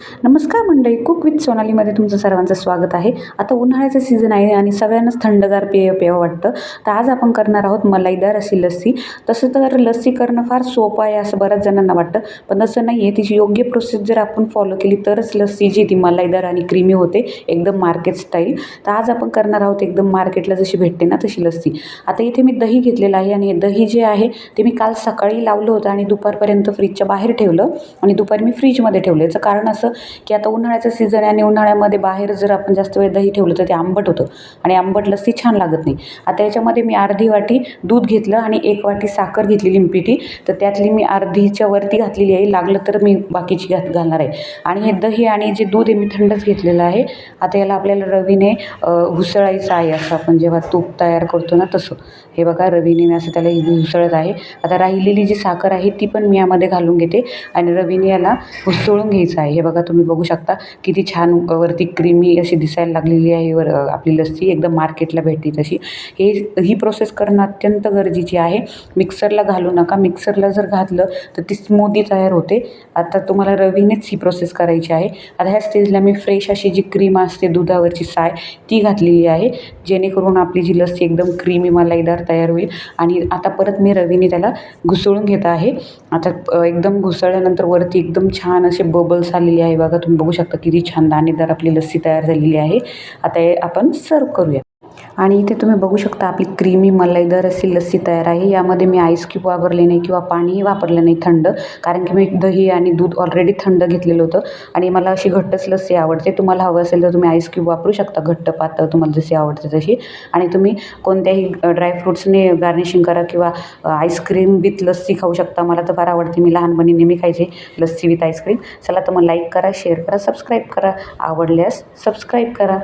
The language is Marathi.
नमस्कार मंडळी कुक विथ सोनालीमध्ये तुमचं सर्वांचं स्वागत आहे. आता उन्हाळ्याचं सीझन आहे आणि सगळ्यांनाच थंडगार पेय पेय वाटतं. तर आज आपण करणार आहोत मलाईदार अशी लस्सी. तसं तर लस्सी करणं फार सोपं आहे असं बऱ्याच जणांना वाटतं पण तसं नाही आहे तिची योग्य प्रोसेस जर आपण फॉलो केली तरच लस्सी जी ती मलाईदार आणि क्रीमी होते एकदम मार्केट स्टाईल तर आज आपण करणार आहोत एकदम मार्केटला जशी भेटते ना तशी लस्सी. आता इथे मी दही घेतलेलं आहे आणि हे दही जे आहे ते मी काल सकाळी लावलं होतं आणि दुपारपर्यंत फ्रीजच्या बाहेर ठेवलं आणि दुपारी मी फ्रीजमध्ये ठेवलं. याचं कारण असं की आता उन्हाळ्याचं सीझन आहे आणि उन्हाळ्यामध्ये बाहेर जर आपण जास्त वेळ दही ठेवलं तर ते आंबट होतं. आणि आंबट लस्सी छान लागत नाही. आता याच्यामध्ये मी अर्धी वाटी दूध घेतलं आणि एक वाटी साखर घेतली लिंपिटी तर त्यातली मी अर्धीच्या वरती घातलेली आहे. लागलं तर मी बाकीची घात घालणार आहे. आणि हे दही आणि जे दूध आहे मी थंडच घेतलेलं आहे. आता याला आपल्याला रवीने हुसळायचं घुसळायचं आहे असं आपण जेव्हा तूप तयार करतो ना तसं. हे बघा रवीने मी असं त्याला घुसळत आहे. आता राहिलेली जी साखर आहे ती पण मी यामध्ये घालून घेते. आणि रवीने याला घुसळून घ्यायचं आहे. हे बघा तुम्ही बघू शकता. किती छान वरती क्रीमी अशी दिसायला लागलेली आहे. वर आपली लस्सी एकदम मार्केटला भेटते तशी. हे ही प्रोसेस करणं अत्यंत गरजेची आहे. मिक्सरला घालू नका. मिक्सरला जर घातलं तर ती स्मूदी तयार होते. आता तुम्हाला रवीनेच ही प्रोसेस करायची आहे. आता ह्या स्टेजला मी फ्रेश अशी जी क्रीम असते दुधावरची साय ती घातलेली आहे. जेणेकरून आपली जी लस्सी एकदम क्रीमी मलाईदार तयार होईल. आणि आता परत मी रवीने त्याला घुसळून घेत आहे. आता एकदम घुसळल्यानंतर वरती एकदम छान असे बबल्स आलेले आहे. बघा तुम्ही बघू शकता किती छान दाणेदार आपली लस्सी तयार झालेली आहे. आता हे आपण सर्व करूया. आणि इथे तुम्ही बघू शकता आपली क्रीमी मलाईदार अशी लस्सी तयार आहे. यामध्ये मी आईस क्यूब वापरले नाही किंवा पाणीही वापरलं नाही थंड कारण की मी दही आणि दूध ऑलरेडी थंड घेतलेलं होतं. आणि मला अशी घट्टच लस्सी आवडते. तुम्हाला हवं असेल तर तुम्ही आईस क्यूब वापरू शकता. घट्ट पातळ तुम्हाला जशी आवडते तशी. आणि तुम्ही कोणत्याही ड्रायफ्रूट्सने गार्निशिंग करा किंवा आईस्क्रीम विथ लस्सी खाऊ शकता. मला तर फार आवडते. मी लहानपणी नेहमी खायचे लस्सी विथ आईस्क्रीम चला तर मग लाईक करा शेअर करा सबस्क्राईब करा. आवडल्यास सबस्क्राईब करा.